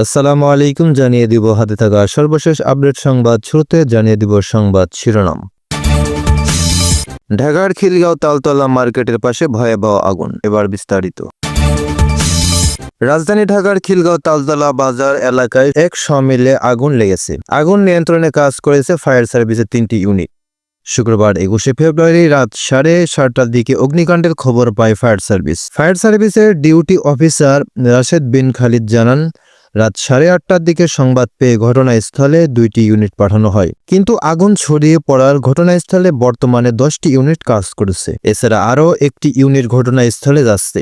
আসসালামু আলাইকুম, জানিয়ে দিব হাতে থাকা সর্বশেষ আপডেট সংবাদ শুরুতে জানিয়ে দিব সংবাদ শিরোনাম। ঢাকার খিলগাঁও তালতলা মার্কেটের পাশে ভয়াবহ আগুন, এবার বিস্তারিত। রাজধানী ঢাকার খিলগাঁও তালতলা বাজার এলাকায় এক সমিলে আগুন লেগেছে। আগুন নিয়ন্ত্রণে কাজ করেছে ফায়ার সার্ভিসের তিনটি ইউনিট। শুক্রবার একুশে ফেব্রুয়ারি রাত সাড়ে সাতটার দিকে অগ্নিকাণ্ডের খবর পায় ফায়ার সার্ভিস। ফায়ার সার্ভিসের ডিউটি অফিসার রাশেদ বিন খালিদ জানান রাত সাড়ে আটটার দিকে সংবাদ পেয়ে ঘটনাস্থলে দুইটি ইউনিট পাঠানো হয়। কিন্তু আগুন ছড়িয়ে পড়ার ঘটনাস্থলে বর্তমানে দশটি ইউনিট কাজ করেছে। এছাড়া আরও একটি ইউনিট ঘটনাস্থলে যাচ্ছে।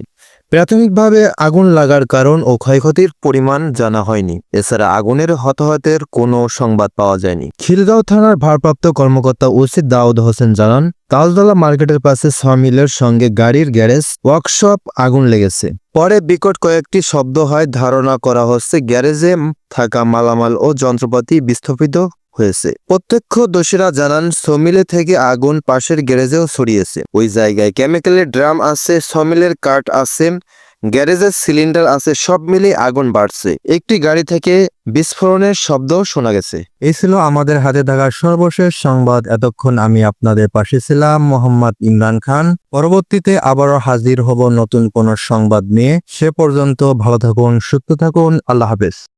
প্রাথমিকভাবে আগুন লাগার কারণ ও ক্ষয়ক্ষতির পরিমাণ জানা হয়নি। এছাড়া আগুনের হতাহতের কোনো সংবাদ পাওয়া যায়নি। খিলগাঁও থানার ভারপ্রাপ্ত কর্মকর্তা ওসি দাউদ হোসেন জানান, তালতলা মার্কেটের পাশে সমিলের সঙ্গে গাড়ির গ্যারেজ, ওয়ার্কশপ, আগুন লেগেছে। পরে বিকট কয়েকটি শব্দ হয়, ধারণা করা হচ্ছে গ্যারেজে থাকা মালামাল ও যন্ত্রপাতি বিস্ফোপিত হয়েছে। প্রত্যক্ষদর্শীরা জানান, সমিলে থেকে আগুন পাশের গ্যারেজেও ছড়িয়েছে। ওই জায়গায় কেমিক্যালের ড্রাম আছে, সমিলের কাঠ আছে, গ্যারেজের সিলিন্ডার আছে, সব মিলিয়ে আগুন বাড়ছে। একটি গাড়ি থেকে বিস্ফোরণের শব্দ শোনা গেছে। এই ছিল আমাদের হাতে থাকা সর্বশেষ সংবাদ। এতক্ষণ আমি আপনাদের পাশে ছিলাম, মোহাম্মদ ইমরান খান। পরবর্তীতে আবারও হাজির হব নতুন কোন সংবাদ নিয়ে। সে পর্যন্ত ভালো থাকুন, সুস্থ থাকুন। আল্লাহ হাফেজ।